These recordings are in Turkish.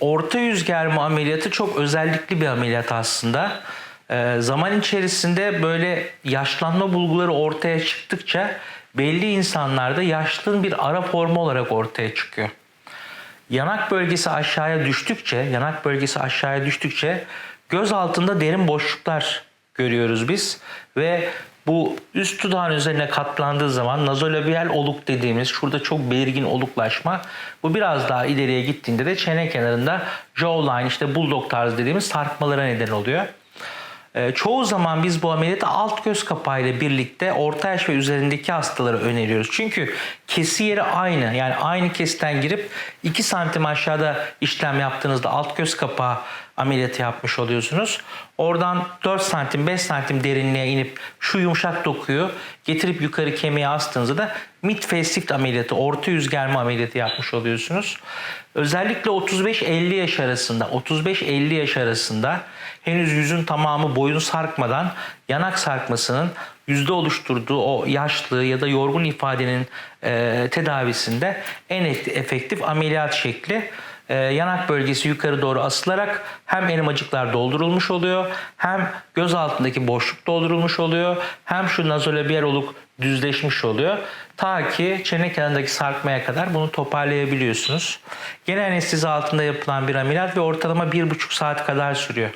orta yüz germe ameliyatı çok özellikli bir ameliyat aslında. Ee, zaman içerisinde böyle yaşlanma bulguları ortaya çıktıkça belli insanlarda yaşlılığın bir ara formu olarak ortaya çıkıyor. Yanak bölgesi aşağıya düştükçe, yanak bölgesi aşağıya düştükçe göz altında derin boşluklar görüyoruz biz ve bu üst dudağın üzerine katlandığı zaman nazolabiyal oluk dediğimiz şurada çok belirgin oluklaşma bu biraz daha ileriye gittiğinde de çene kenarında jawline işte bulldog tarzı dediğimiz sarkmalara neden oluyor. Ee, çoğu zaman biz bu ameliyatı alt göz kapağıyla birlikte orta yaş ve üzerindeki hastalara öneriyoruz. Çünkü kesi yeri aynı. Yani aynı kesitten girip 2 santim aşağıda işlem yaptığınızda alt göz kapağı ameliyatı yapmış oluyorsunuz. Oradan 4 santim 5 santim derinliğe inip şu yumuşak dokuyu getirip yukarı kemiğe astığınızda da mid facelift ameliyatı, orta yüz germe ameliyatı yapmış oluyorsunuz. Özellikle 35-50 yaş arasında, 35-50 yaş arasında henüz yüzün tamamı boyun sarkmadan yanak sarkmasının yüzde oluşturduğu o yaşlı ya da yorgun ifadenin e, tedavisinde en efektif ameliyat şekli e, yanak bölgesi yukarı doğru asılarak hem elmacıklar doldurulmuş oluyor hem göz altındaki boşluk doldurulmuş oluyor hem şu nazolabiyal oluk düzleşmiş oluyor. Ta ki çene kenarındaki sarkmaya kadar bunu toparlayabiliyorsunuz. Genel anestezi altında yapılan bir ameliyat ve ortalama bir buçuk saat kadar sürüyor.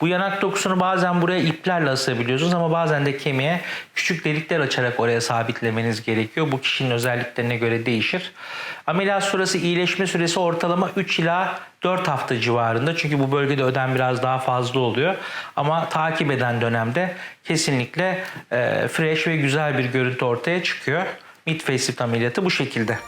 Bu yanak dokusunu bazen buraya iplerle asabiliyorsunuz ama bazen de kemiğe küçük delikler açarak oraya sabitlemeniz gerekiyor. Bu kişinin özelliklerine göre değişir. Ameliyat sonrası iyileşme süresi ortalama 3 ila 4 hafta civarında. Çünkü bu bölgede ödem biraz daha fazla oluyor. Ama takip eden dönemde kesinlikle e, fresh ve güzel bir görüntü ortaya çıkıyor. Mid facelift ameliyatı bu şekilde.